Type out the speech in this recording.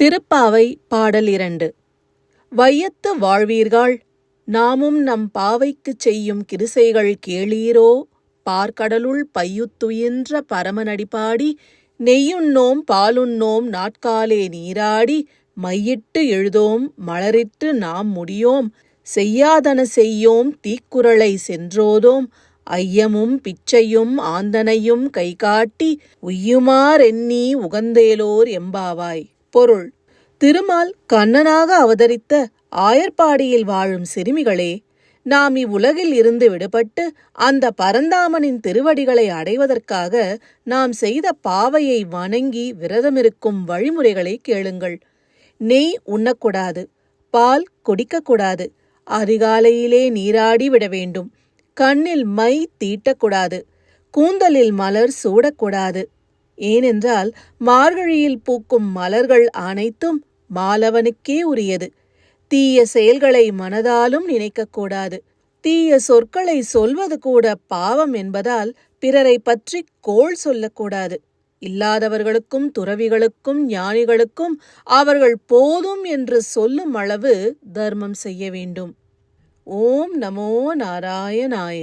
திருப்பாவை பாடல் இரண்டு. வையத்து வாழ்வீர்கள் நாமும் நம் பாவைக்குச் செய்யும் கிருசைகள் கேளீரோ? பார்க்கடலுள் பையுத்துயின்ற பரமனடிபாடி நெய்யுண்ணோம் பாலுண்ணோம் நாட்காலே நீராடி மையிட்டு எழுதோம் மலரிட்டு நாம் முடியோம் செய்யாதன செய்யோம் தீக்குறளை சென்றோதோம் ஐயமும் பிச்சையும் ஆந்தனையும் கைகாட்டி உய்யுமாறெண்ணி உகந்தேலோர் எம்பாவாய். பொருள். திருமால் கண்ணனாக அவதரித்த ஆயர்பாடியில் வாழும் சிறுமிகளே நாம் இவ்வுலகில் இருந்து விடுபட்டு அந்த பரந்தாமனின் திருவடிகளை அடைவதற்காக நாம் செய்த பாவையை வணங்கி விரதமிருக்கும் வழிமுறைகளை கேளுங்கள். நெய் உண்ணக்கூடாது பால் குடிக்கக்கூடாது அதிகாலையிலே நீராடி விட வேண்டும் கண்ணில் மை தீட்டக்கூடாது கூந்தலில் மலர் சூடக்கூடாது. ஏனென்றால் மார்கழியில் பூக்கும் மலர்கள் அனைத்தும் மாலவனுக்கே உரியது. தீய செயல்களை மனதாலும் நினைக்கக்கூடாது தீய சொற்களை சொல்வது கூட பாவம் என்பதால் பிறரை பற்றி கோள் சொல்லக்கூடாது இல்லாதவர்களுக்கும் துறவிகளுக்கும் ஞானிகளுக்கும் அவர்கள் போதும் என்று சொல்லும் அளவு தர்மம் செய்ய வேண்டும். ஓம் நமோ நாராயணாய.